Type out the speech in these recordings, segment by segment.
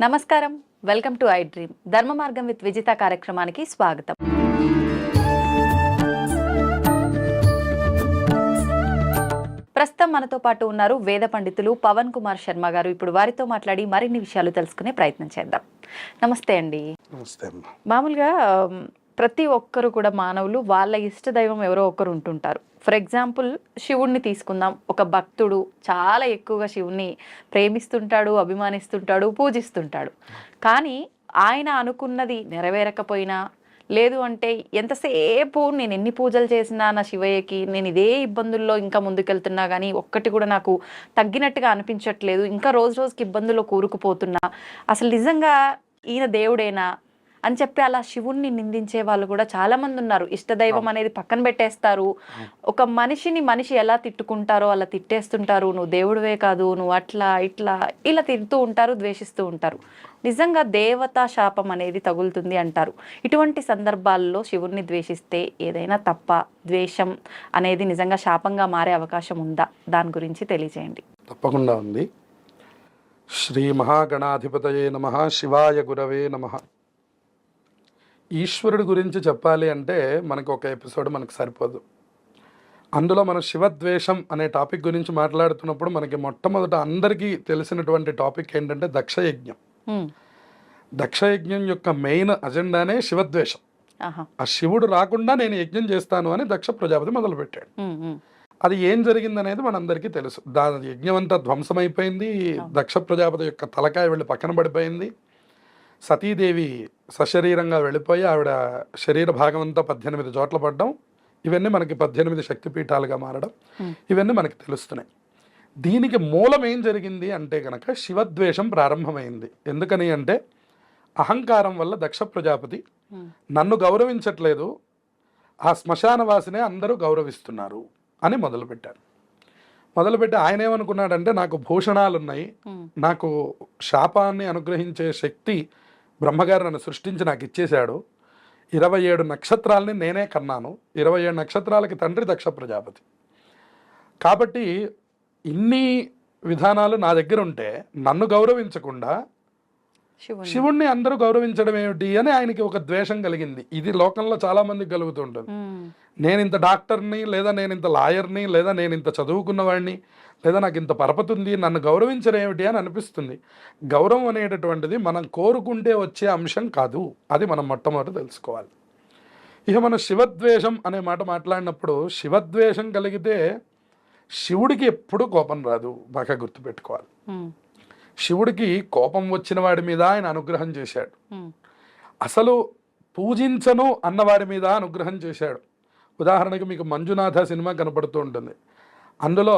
నమస్కారం. Welcome to I dream. Dharma Margam with Vijitha కార్యక్రమానికి స్వాగతం. ప్రస్తుతం మనతో పాటు ఉన్నారు వేద పండితులు పవన్ కుమార్ శర్మ గారు. ఇప్పుడు వారితో మాట్లాడి మరిన్ని విషయాలు తెలుసుకునే ప్రయత్నం చేద్దాం. నమస్తే అండి. నమస్తే మామూలుగా ప్రతి ఒక్కరు కూడా మానవులు వాళ్ళ ఇష్ట దైవం ఎవరో ఒకరు ఉంటుంటారు. ఫర్ ఎగ్జాంపుల్ శివుణ్ణి తీసుకుందాం. ఒక భక్తుడు చాలా ఎక్కువగా శివుణ్ణి ప్రేమిస్తుంటాడు అభిమానిస్తుంటాడు పూజిస్తుంటాడు. కానీ ఆయన అనుకున్నది నెరవేరకపోయినా లేదు అంటే ఎంతసేపు నేను ఎన్ని పూజలు చేసినా నా శివయ్యకి నేను ఇదే ఇబ్బందుల్లో ఇంకా ముందుకెళ్తున్నా కానీ ఒక్కటి కూడా నాకు తగ్గినట్టుగా అనిపించట్లేదు. ఇంకా రోజు రోజుకి ఇబ్బందుల్లో కూరుకుపోతున్నా. అసలు నిజంగా ఈయన దేవుడేనా? అని చెప్పి అలా శివుణ్ణి నిందించే వాళ్ళు కూడా చాలా మంది ఉన్నారు. ఇష్టదైవం అనేది పక్కన పెట్టేస్తారు. ఒక మనిషిని మనిషి ఎలా తిట్టుకుంటారో అలా తిట్టేస్తుంటారు. నువ్వు దేవుడివే కాదు నువ్వు అట్లా ఇట్లా ఇలా తిడుతూ ఉంటారు ద్వేషిస్తూ ఉంటారు. నిజంగా దేవతా శాపం అనేది తగులుతుంది అంటారు. ఇటువంటి సందర్భాల్లో శివుణ్ణి ద్వేషిస్తే ఏదైనా తప్ప ద్వేషం అనేది నిజంగా శాపంగా మారే అవకాశం ఉందా? దాని గురించి తెలియజేయండి. తప్పకుండా ఉంది. శ్రీ మహాగణాధిపతయే నమ శివాయ గురవే నమ. ఈశ్వరుడి గురించి చెప్పాలి అంటే మనకు ఒక ఎపిసోడ్ మనకు సరిపోదు. అందులో మన శివద్వేషం అనే టాపిక్ గురించి మాట్లాడుతున్నప్పుడు మనకి మొట్టమొదట అందరికీ తెలిసినటువంటి టాపిక్ ఏంటంటే దక్షయజ్ఞం. దక్షయజ్ఞం యొక్క మెయిన్ అజెండానే శివద్వేషం. ఆ శివుడు రాకుండా నేను యజ్ఞం చేస్తాను అని దక్ష ప్రజాపతి మొదలుపెట్టాడు. అది ఏం జరిగిందనేది మనందరికీ తెలుసు. దాని యజ్ఞం అంతా ధ్వంసమైపోయింది దక్ష ప్రజాపతి యొక్క తలకాయ వెళ్ళి పక్కన పడిపోయింది. సతీదేవి సశరీరంగా వెళ్ళిపోయి ఆవిడ శరీర భాగం అంతా పద్దెనిమిది చోట్ల పడ్డం. ఇవన్నీ మనకి పద్దెనిమిది శక్తిపీఠాలుగా మారడం. ఇవన్నీ మనకి తెలుస్తున్నాయి. దీనికి మూలం ఏం జరిగింది అంటే కనుక శివద్వేషం ప్రారంభమైంది. ఎందుకని అంటే అహంకారం వల్ల దక్ష ప్రజాపతి. నన్ను గౌరవించట్లేదు. ఆ శ్మశానవాసినే అందరూ గౌరవిస్తున్నారు అని మొదలుపెట్టారు. మొదలుపెట్టి ఆయన ఏమనుకున్నాడంటే నాకు భూషణాలు ఉన్నాయి హ్మ్. నాకు శాపాన్ని అనుగ్రహించే శక్తి బ్రహ్మగారు నన్ను సృష్టించి నాకు ఇచ్చేశాడు. ఇరవై ఏడు నక్షత్రాలని నేనే కన్నాను. ఇరవై ఏడు నక్షత్రాలకి తండ్రి దక్ష ప్రజాపతి. కాబట్టి ఇన్ని విధానాలు నా దగ్గర ఉంటే నన్ను గౌరవించకుండా శివుణ్ణి. అందరూ గౌరవించడం ఏమిటి అని ఆయనకి ఒక ద్వేషం కలిగింది. ఇది లోకంలో చాలా మందికి కలుగుతుంటుంది. నేను ఇంత డాక్టర్ని లేదా నేను ఇంత లాయర్ని లేదా నేను ఇంత చదువుకున్నవాడిని లేదా నాకు ఇంత పరపతి ఉంది నన్ను గౌరవించడం ఏమిటి అని అనిపిస్తుంది. గౌరవం అనేటటువంటిది మనం కోరుకుంటే వచ్చే అంశం కాదు. అది మనం మొట్టమొదటి తెలుసుకోవాలి. ఇక మనం శివద్వేషం అనే మాట మాట్లాడినప్పుడు శివద్వేషం కలిగితే శివుడికి ఎప్పుడూ కోపం రాదు. బాగా గుర్తుపెట్టుకోవాలి. శివుడికి కోపం వచ్చిన వాడి మీద ఆయన అనుగ్రహం చేశాడు. అసలు పూజించను అన్నవారి మీద అనుగ్రహం చేశాడు. ఉదాహరణకి మీకు మంజునాథ సినిమా కనపడుతూ ఉంటుంది. అందులో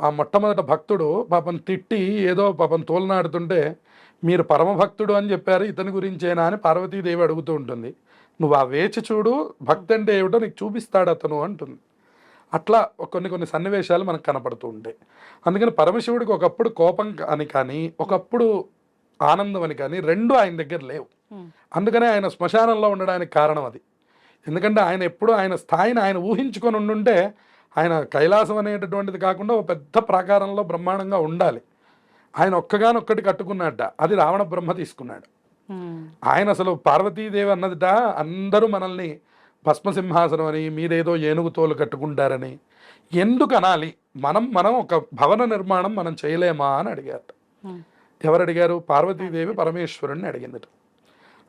ఆ మొట్టమొదట భక్తుడు పాపం తిట్టి ఏదో పాపం తోలనాడుతుంటే మీరు పరమభక్తుడు అని చెప్పారు ఇతని గురించేనా అని పార్వతీదేవి అడుగుతూ ఉంటుంది. నువ్వు ఆ వేచి చూడు భక్తి అంటే ఏమిటో నీకు చూపిస్తాడు అతను అంటుంది. అట్లా కొన్ని కొన్ని సన్నివేశాలు మనకు కనపడుతూ ఉంటాయి. అందుకని పరమశివుడికి ఒకప్పుడు కోపం అని కానీ ఒకప్పుడు ఆనందం అని కానీ రెండు ఆయన దగ్గర లేవు. అందుకనే ఆయన శ్మశానంలో ఉండడానికి కారణం అది. ఎందుకంటే ఆయన ఎప్పుడు ఆయన స్థాయిని ఆయన ఊహించుకొని ఉండుంటే ఆయన కైలాసం అనేటటువంటిది కాకుండా ఒక పెద్ద ప్రాకారంలో బ్రహ్మాండంగా ఉండాలి. ఆయన ఒక్కగానొక్కటి కట్టుకున్నట్ట అది రావణ బ్రహ్మ తీసుకున్నాడు. ఆయన అసలు పార్వతీదేవి అన్నదిట అందరూ మనల్ని భస్మసింహాసనం అని మీరేదో ఏనుగు తోలు కట్టుకుంటారని ఎందుకు అనాలి మనం మనం ఒక భవన నిర్మాణం మనం చేయలేమా అని అడిగారు. ఎవరు అడిగారు పార్వతీదేవి పరమేశ్వరుణ్ణి అడిగిందట.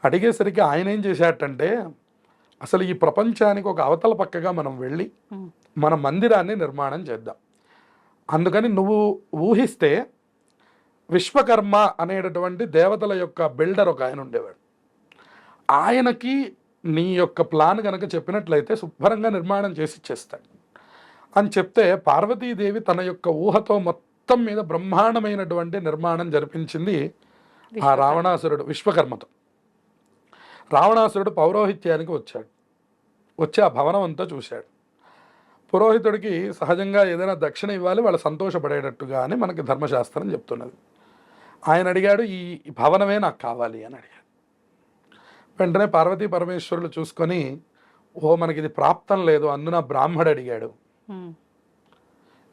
అడిగేసరికి ఆయన ఏం చేశాటంటే అసలు ఈ ప్రపంచానికి ఒక అవతల పక్కగా మనం వెళ్ళి. మన మందిరాన్ని నిర్మాణం చేద్దాం. అందుకని నువ్వు ఊహిస్తే విశ్వకర్మ అనేటటువంటి దేవతల యొక్క బిల్డర్ ఒక ఆయన ఉండేవాడు. ఆయనకి నీ యొక్క ప్లాన్ కనుక చెప్పినట్లయితే శుభ్రంగా నిర్మాణం చేసి ఇచ్చేస్తాడు. అని చెప్తే పార్వతీదేవి తన యొక్క ఊహతో మొత్తం మీద బ్రహ్మాండమైనటువంటి నిర్మాణం జరిపించింది ఆ రావణాసురుడు విశ్వకర్మతో. రావణాసురుడు పౌరోహిత్యానికి వచ్చాడు. వచ్చి ఆ భవనం అంతా చూశాడు. పురోహితుడికి సహజంగా ఏదైనా దక్షిణ ఇవ్వాలి వాళ్ళు సంతోషపడేటట్టుగా అని మనకి ధర్మశాస్త్రం చెప్తున్నది. ఆయన అడిగాడు ఈ ఈ భవనమే నాకు కావాలి అని అడిగాడు. వెంటనే పార్వతీ పరమేశ్వరులు చూసుకొని ఓ మనకి ఇది ప్రాప్తం లేదు అందున బ్రాహ్మడు అడిగాడు.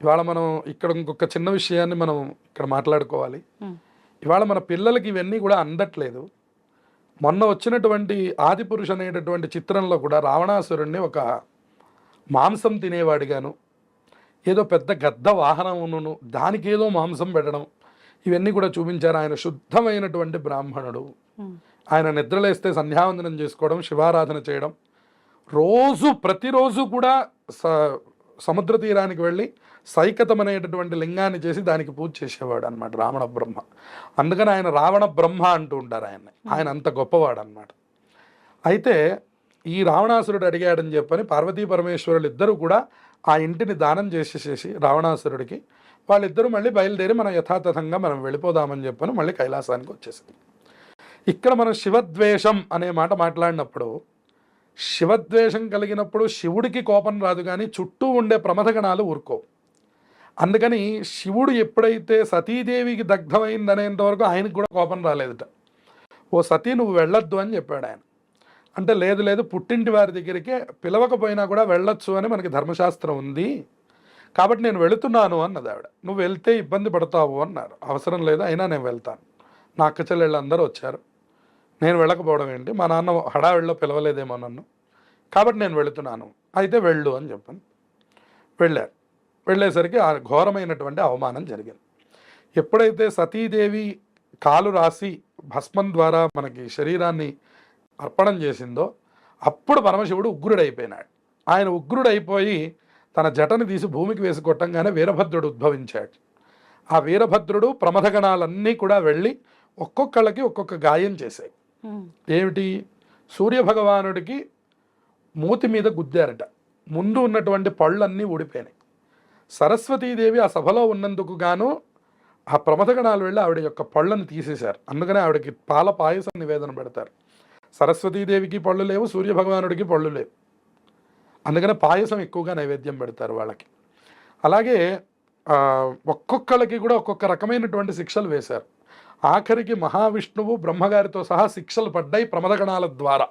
ఇవాళ మనం ఇక్కడ ఇంకొక చిన్న విషయాన్ని మనం ఇక్కడ మాట్లాడుకోవాలి. ఇవాళ మన పిల్లలకి ఇవన్నీ కూడా అందట్లేదు. మొన్న వచ్చినటువంటి ఆదిపురుష్ అనేటటువంటి చిత్రంలో కూడా రావణాసురుణ్ణి ఒక మాంసం తినేవాడిగాను. ఏదో పెద్ద గద్ద వాహనమును దానికి ఏదో మాంసం పెట్టడం ఇవన్నీ కూడా చూపించారు. ఆయన శుద్ధమైనటువంటి బ్రాహ్మణుడు. ఆయన నిద్రలేస్తే సంధ్యావందనం చేసుకోవడం శివారాధన చేయడం. రోజు ప్రతిరోజు కూడా స సముద్ర తీరానికి వెళ్ళి సైకతం అనేటటువంటి లింగాన్ని చేసి దానికి పూజ చేసేవాడు అనమాట రావణ బ్రహ్మ. అందుకని ఆయన రావణ బ్రహ్మ అంటూ ఉంటారు ఆయన్ని. ఆయన అంత గొప్పవాడు అనమాట అయితే ఈ రావణాసురుడు అడిగాడని చెప్పని పార్వతీ పరమేశ్వరులు ఇద్దరు కూడా ఆ ఇంటిని దానం చేసేసేసి రావణాసురుడికి వాళ్ళిద్దరూ మళ్ళీ బయలుదేరి మనం యథాతథంగా మనం వెళ్ళిపోదామని చెప్పని మళ్ళీ కైలాసానికి వచ్చేసింది ఇక్కడ మనం శివద్వేషం అనే మాట మాట్లాడినప్పుడు శివద్వేషం కలిగినప్పుడు శివుడికి కోపం రాదు కానీ చుట్టూ ఉండే ప్రమథగణాలు ఊరుకో అందుకని శివుడు ఎప్పుడైతే సతీదేవికి దగ్ధమైందనేంత వరకు ఆయనకు కూడా కోపం రాలేదుట. ఓ సతీ నువ్వు వెళ్ళొద్దు అని చెప్పాడు ఆయన. అంటే లేదు లేదు పుట్టింటి వారి దగ్గరికి పిలవకపోయినా కూడా వెళ్ళొచ్చు అని మనకి ధర్మశాస్త్రం ఉంది. కాబట్టి నేను వెళుతున్నాను అన్నది ఆవిడ. నువ్వు వెళ్తే ఇబ్బంది పడతావు అన్నారు. అవసరం లేదు అయినా నేను వెళ్తాను. నా అక్క చెల్లెళ్ళు అందరూ వచ్చారు. నేను వెళ్ళకపోవడం ఏంటి? మా నాన్న హడావిడిలో పిలవలేదేమో నన్ను. కాబట్టి నేను వెళుతున్నాను. అయితే వెళ్ళు అని చెప్పాను. వెళ్ళారు. వెళ్ళేసరికి ఆ ఘోరమైనటువంటి అవమానం జరిగింది. ఎప్పుడైతే సతీదేవి కాలు రాసి భస్మం ద్వారా మనకి శరీరాన్ని అర్పణం చేసిందో అప్పుడు పరమశివుడు ఉగ్రుడైపోయినాడు. ఆయన ఉగ్రుడైపోయి తన జటను తీసి భూమికి వేసి కొట్టంగానే వీరభద్రుడు ఉద్భవించాడు. ఆ వీరభద్రుడు ప్రమథగణాలన్నీ కూడా వెళ్ళి ఒక్కొక్కళ్ళకి ఒక్కొక్క గాయం చేశాయి ఏమిటి? సూర్యభగవానుడికి మూతి మీద గుద్దారట. ముందు ఉన్నటువంటి పళ్ళన్నీ ఊడిపోయినాయి. సరస్వతీదేవి ఆ సభలో ఉన్నందుకు గాను ఆ ప్రమథగణాలు వెళ్ళి ఆవిడ యొక్క పళ్ళను తీసేశారు. అందుకనే ఆవిడకి పాల పాయసం నివేదన పెడతారు. సరస్వతీదేవికి పళ్ళు లేవు సూర్యభగవానుడికి పళ్ళు లేవు. అందుకనే పాయసం ఎక్కువగా నైవేద్యం పెడతారు వాళ్ళకి. అలాగే ఒక్కొక్కళ్ళకి కూడా ఒక్కొక్క రకమైనటువంటి శిక్షలు వేశారు. ఆఖరికి మహావిష్ణువు బ్రహ్మగారితో సహా శిక్షలు పడ్డాయి ప్రమదగణాల ద్వారా.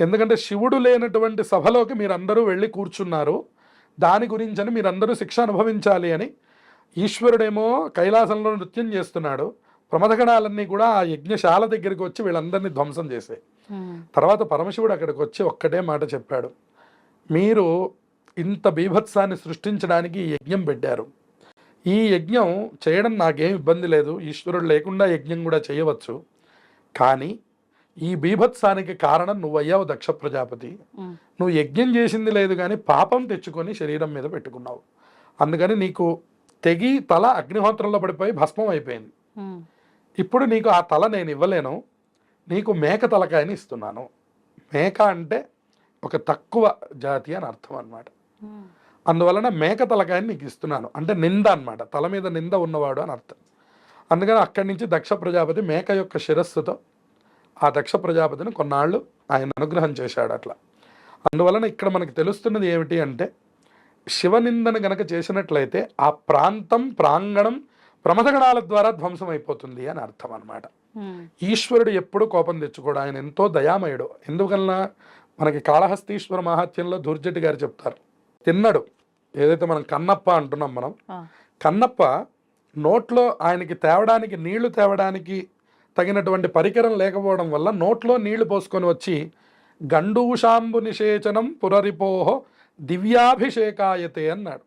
ఎందుకంటే శివుడు లేనటువంటి సభలోకి మీరందరూ వెళ్ళి కూర్చున్నారు. దాని గురించని మీరందరూ శిక్ష అనుభవించాలి అని ఈశ్వరుడేమో కైలాసంలో నృత్యం చేస్తున్నాడు. ప్రమదగణాలన్నీ కూడా ఆ యజ్ఞశాల దగ్గరికి వచ్చి వీళ్ళందరినీ ధ్వంసం చేసాయి తర్వాత పరమశివుడు అక్కడికి వచ్చి ఒక్కటే మాట చెప్పాడు. మీరు ఇంత బీభత్సాన్ని సృష్టించడానికి ఈ యజ్ఞం పెట్టారు. ఈ యజ్ఞం చేయడం నాకేం ఇబ్బంది లేదు. ఈశ్వరుడు లేకుండా యజ్ఞం కూడా చేయవచ్చు. కానీ ఈ బీభత్సానికి కారణం నువ్వయ్యావు దక్ష ప్రజాపతి. నువ్వు యజ్ఞం చేసింది లేదు కానీ పాపం తెచ్చుకొని శరీరం మీద పెట్టుకున్నావు. అందుకని నీకు తెగి తల అగ్నిహోత్రంలో పడిపోయి భస్మం అయిపోయింది. ఇప్పుడు నీకు ఆ తల నేను ఇవ్వలేను. నీకు మేక తలకాయని ఇస్తున్నాను. మేక అంటే ఒక తక్కువ జాతి అని అర్థం అన్నమాట. అందువలన మేక తలకాయని నీకు ఇస్తున్నాను. అంటే నింద అన్నమాట. తల మీద నింద ఉన్నవాడు అని అర్థం. అందుకని అక్కడి నుంచి దక్ష ప్రజాపతి మేక యొక్క శిరస్సుతో ఆ దక్ష ప్రజాపతిని కొన్నాళ్ళు ఆయన అనుగ్రహం చేశాడు అట్లా. అందువలన ఇక్కడ మనకి తెలుస్తున్నది ఏమిటి అంటే శివనిందను గనక చేసినట్లయితే ఆ ప్రాంతం ప్రాంగణం ప్రమథగణాల ద్వారా ధ్వంసం అయిపోతుంది అని అర్థం అన్నమాట. ఈశ్వరుడు ఎప్పుడు కోపం తెచ్చుకోడు. ఆయన ఎంతో దయామయుడు. ఎందుకన్నా మనకి కాళహస్తీశ్వర మహాత్యంలో దుర్జటి గారు చెప్తారు. తిన్నడు. ఏదైతే మనం కన్నప్ప అంటున్నాం మనం కన్నప్ప నోట్లో ఆయనకి తేవడానికి నీళ్ళు తేవడానికి తగినటువంటి పరికరం లేకపోవడం వల్ల నోట్లో నీళ్ళు పోసుకొని వచ్చి గండూషాంబు నిషేచనం పురరిపోహో దివ్యాభిషేకాయతే అన్నాడు.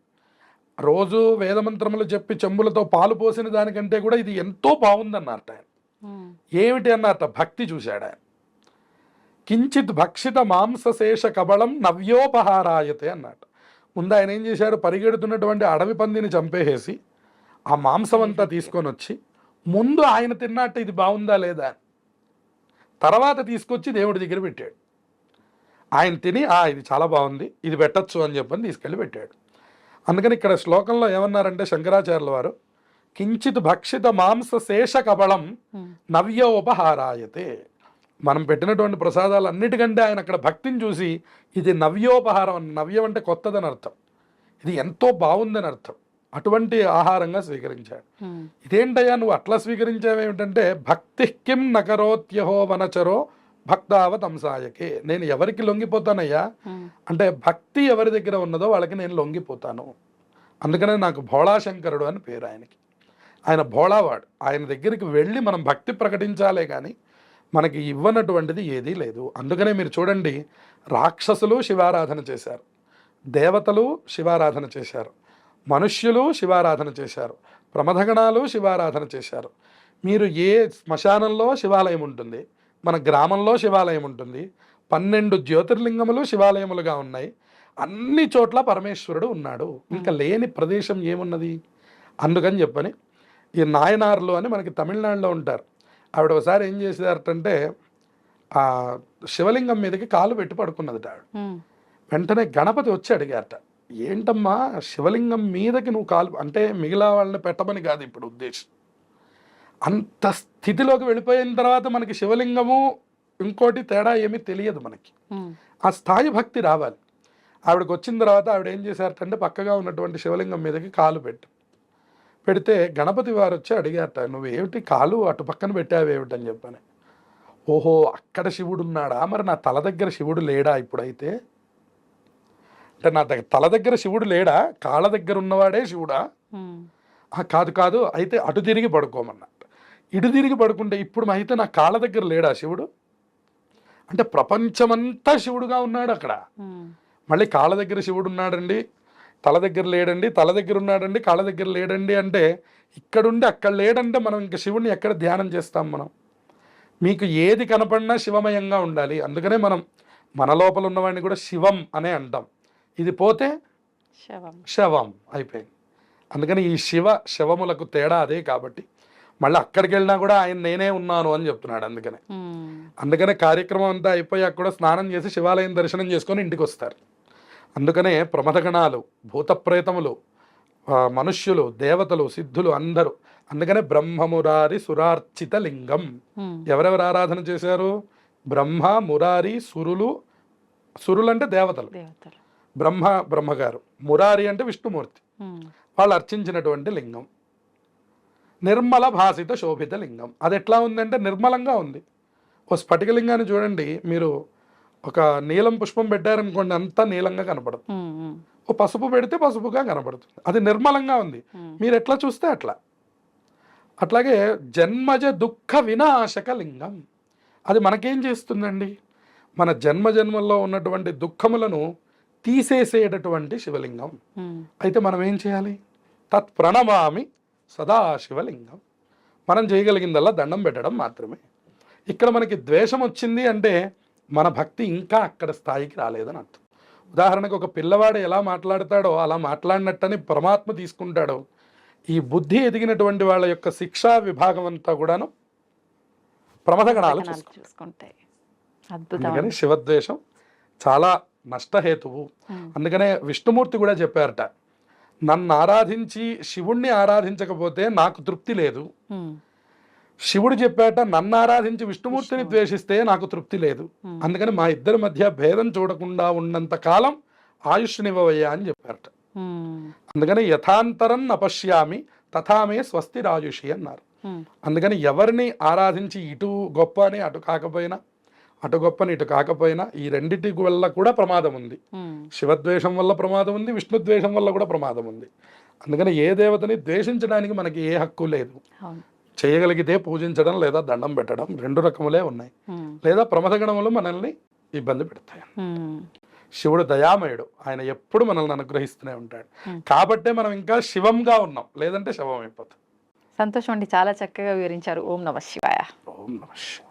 రోజు వేదమంత్రములు చెప్పి చెంబులతో పాలు పోసిన దానికంటే కూడా ఇది ఎంతో బాగుందన్నట్టు ఆయన. ఏమిటి అన్నట్ట భక్తి చూశాడు ఆయన. కించిత్ భక్షిత మాంసశేష కబళం నవ్యోపహారాయతే అన్నట్టు ముందు ఆయన ఏం చేశాడు? పరిగెడుతున్నటువంటి అడవి పందిని చంపేసేసి ఆ మాంసం అంతా తీసుకొని వచ్చి ముందు ఆయన తిన్నట్టు ఇది బాగుందా లేదా. తర్వాత తీసుకొచ్చి దేవుడి దగ్గర పెట్టాడు. ఆయన తిని ఆ ఇది చాలా బాగుంది ఇది పెట్టచ్చు అని చెప్పని తీసుకెళ్ళి పెట్టాడు. అందుకని ఇక్కడ శ్లోకంలో ఏమన్నారంటే శంకరాచార్యుల వారు కించిత్ భక్షిత మాంస శేష కబళం నవ్యోపహారాయతే మనం పెట్టినటువంటి ప్రసాదాలు అన్నిటికంటే ఆయన అక్కడ భక్తిని చూసి ఇది నవ్యోపహారం నవ్యం అంటే కొత్తదని అర్థం. ఇది ఎంతో బాగుందని అర్థం. అటువంటి ఆహారంగా స్వీకరించాడు. ఇదేంటయ్యా నువ్వు అట్లా స్వీకరించావేమిటంటే భక్తి కిం నకరోత్యహో వనచరో భక్తావతంసాయకే నేను ఎవరికి లొంగిపోతానయ్యా? అంటే భక్తి ఎవరి దగ్గర ఉన్నదో వాళ్ళకి నేను లొంగిపోతాను. అందుకనే నాకు భోళాశంకరుడు అని పేరు ఆయనకి. ఆయన భోళావాడు. ఆయన దగ్గరికి వెళ్ళి మనం భక్తి ప్రకటించాలే కానీ మనకి ఇవ్వనటువంటిది ఏదీ లేదు. అందుకనే మీరు చూడండి రాక్షసులు శివారాధన చేశారు. దేవతలు శివారాధన చేశారు. మనుష్యులు శివారాధన చేశారు. ప్రమథగణాలు శివారాధన చేశారు. మీరు ఏ శ్మశానంలో శివాలయం ఉంటుంది మన గ్రామంలో శివాలయం ఉంటుంది పన్నెండు జ్యోతిర్లింగములు శివాలయములుగా ఉన్నాయి అన్ని చోట్ల పరమేశ్వరుడు ఉన్నాడు. ఇంకా లేని ప్రదేశం ఏమున్నది? అందుకని చెప్పని ఈ నాయనార్లు అని మనకి తమిళనాడులో ఉంటారు. ఆవిడ ఒకసారి ఏం చేసేదారటంటే ఆ శివలింగం మీదకి కాలు పెట్టి పడుకున్నది ఆవిడ. వెంటనే గణపతి వచ్చి అడిగారట ఏంటమ్మా శివలింగం మీదకి నువ్వు కాలు అంటే మిగిలిన వాళ్ళని పెట్టమని కాదు ఇప్పుడు ఉద్దేశం. అంత స్థితిలోకి వెళ్ళిపోయిన తర్వాత మనకి శివలింగము ఇంకోటి తేడా ఏమీ తెలియదు మనకి. ఆ స్థాయి భక్తి రావాలి. ఆవిడకి వచ్చిన తర్వాత ఆవిడ ఏం చేశారటంటే పక్కగా ఉన్నటువంటి శివలింగం మీదకి కాలు పెట్టు పెడితే గణపతి వారు వచ్చి అడిగారట నువ్వు ఏమిటి కాలు అటు పక్కన పెట్టావేమిటి అని చెప్పని? ఓహో అక్కడ శివుడు ఉన్నాడా? మరి నా తల దగ్గర శివుడు లేడా ఇప్పుడైతే? అంటే నా దగ్గర తల దగ్గర శివుడు లేడా? కాళ్ళ దగ్గర ఉన్నవాడే శివుడా? కాదు కాదు అయితే అటు తిరిగి పడుకోమన్నట్టు ఇటు తిరిగి పడుకుంటే ఇప్పుడు అయితే నా కాళ్ళ దగ్గర లేడా శివుడు? అంటే ప్రపంచమంతా శివుడుగా ఉన్నాడు అక్కడ. మళ్ళీ కాళ్ళ దగ్గర శివుడు ఉన్నాడండి? తల దగ్గర లేడండి తల దగ్గర ఉన్నాడండి కాళ్ళ దగ్గర లేడండి అంటే ఇక్కడుండి అక్కడ లేడంటే మనం ఇంకా శివుడిని ఎక్కడ ధ్యానం చేస్తాం మనం? మీకు ఏది కనపడినా శివమయంగా ఉండాలి. అందుకనే మనం మన లోపల ఉన్నవాడిని కూడా శివం అనే అంటాం. ఇది పోతే శవం. శవం అయిపోయింది. అందుకని ఈ శివ శవములకు తేడా అదే కాబట్టి మళ్ళీ అక్కడికి వెళ్ళినా కూడా ఆయన నేనే ఉన్నాను అని చెప్తున్నాడు అందుకనే. అందుకనే కార్యక్రమం అంతా అయిపోయాక కూడా స్నానం చేసి శివాలయం దర్శనం చేసుకొని ఇంటికి వస్తారు. అందుకనే ప్రమథగణాలు భూతప్రేతములు మనుష్యులు దేవతలు సిద్ధులు అందరూ. అందుకనే బ్రహ్మమురారి సురార్చిత లింగం. ఎవరెవరు ఆరాధన చేశారు? బ్రహ్మ మురారి సురులు. సురులు అంటే దేవతలు. బ్రహ్మ బ్రహ్మగారు. మురారి అంటే విష్ణుమూర్తి. వాళ్ళు అర్చించినటువంటి లింగం. నిర్మల భాసిత శోభిత లింగం. అది ఎట్లా ఉందంటే నిర్మలంగా ఉంది. ఓ స్ఫటికలింగాన్ని చూడండి. మీరు ఒక నీలం పుష్పం పెట్టారనుకోండి అంతా నీలంగా ఉమ్, ఓ పసుపు పెడితే పసుపుగా కనపడుతుంది. అది నిర్మలంగా ఉంది. మీరు ఎట్లా చూస్తే అట్లా. అట్లాగే జన్మజ దుఃఖ వినాశక లింగం. అది మనకేం చేస్తుందండి? మన జన్మ జన్మల్లో ఉన్నటువంటి దుఃఖములను తీసేసేటటువంటి శివలింగం. అయితే మనం ఏం చేయాలి? తత్ ప్రణమామి సదాశివలింగం. మనం చేయగలిగిందల్లా దండం పెట్టడం మాత్రమే. ఇక్కడ మనకి ద్వేషం వచ్చింది అంటే మన భక్తి ఇంకా అక్కడ స్థాయికి రాలేదని అర్థం. ఉదాహరణకు ఒక పిల్లవాడు ఎలా మాట్లాడతాడో అలా మాట్లాడినట్టని పరమాత్మ తీసుకుంటాడో ఈ బుద్ధి ఎదిగినటువంటి వాళ్ళ యొక్క శిక్షా విభాగం అంతా కూడాను ప్రమథగణాలు గణాలు చూసుకుంటాయి. అందుకని శివద్వేషం చాలా నష్టహేతువు. అందుకనే విష్ణుమూర్తి కూడా చెప్పారట నన్ను ఆరాధించి శివుణ్ణి ఆరాధించకపోతే నాకు తృప్తి లేదు. శివుడు చెప్పాట నన్ను ఆరాధించి విష్ణుమూర్తిని ద్వేషిస్తే నాకు తృప్తి లేదు. అందుకని మా ఇద్దరి మధ్య భేదం చూడకుండా ఉన్నంత కాలం ఆయుష్నివ్వవయ్యా అని చెప్పారట. అందుకని యథాంతరం నపశ్యామి తథామే స్వస్తి రాయుషి అన్నారు. అందుకని ఎవరిని ఆరాధించి ఇటు గొప్ప అని అటు కాకపోయినా అటు గొప్పని ఇటు కాకపోయినా ఈ రెండిటి వల్ల కూడా ప్రమాదం ఉంది. శివద్వేషం వల్ల ప్రమాదం ఉంది విష్ణుద్వేషం వల్ల కూడా ప్రమాదం ఉంది. అందుకని ఏ దేవతని ద్వేషించడానికి మనకి ఏ హక్కు లేదు. చేయగలిగితే పూజించడం లేదా దండం పెట్టడం రెండు రకములే ఉన్నాయి. లేదా ప్రమథగణములు మనల్ని ఇబ్బంది పెడతాయి. శివుడు దయామయుడు. ఆయన ఎప్పుడు మనల్ని అనుగ్రహిస్తూనే ఉంటాడు. కాబట్టే మనం ఇంకా శివంగా ఉన్నాం. లేదంటే శవం అయిపోతాం సంతోషం అండి. చాలా చక్కగా వివరించారు. ఓం నమ శివాయ. ఓం నమ శివాయ.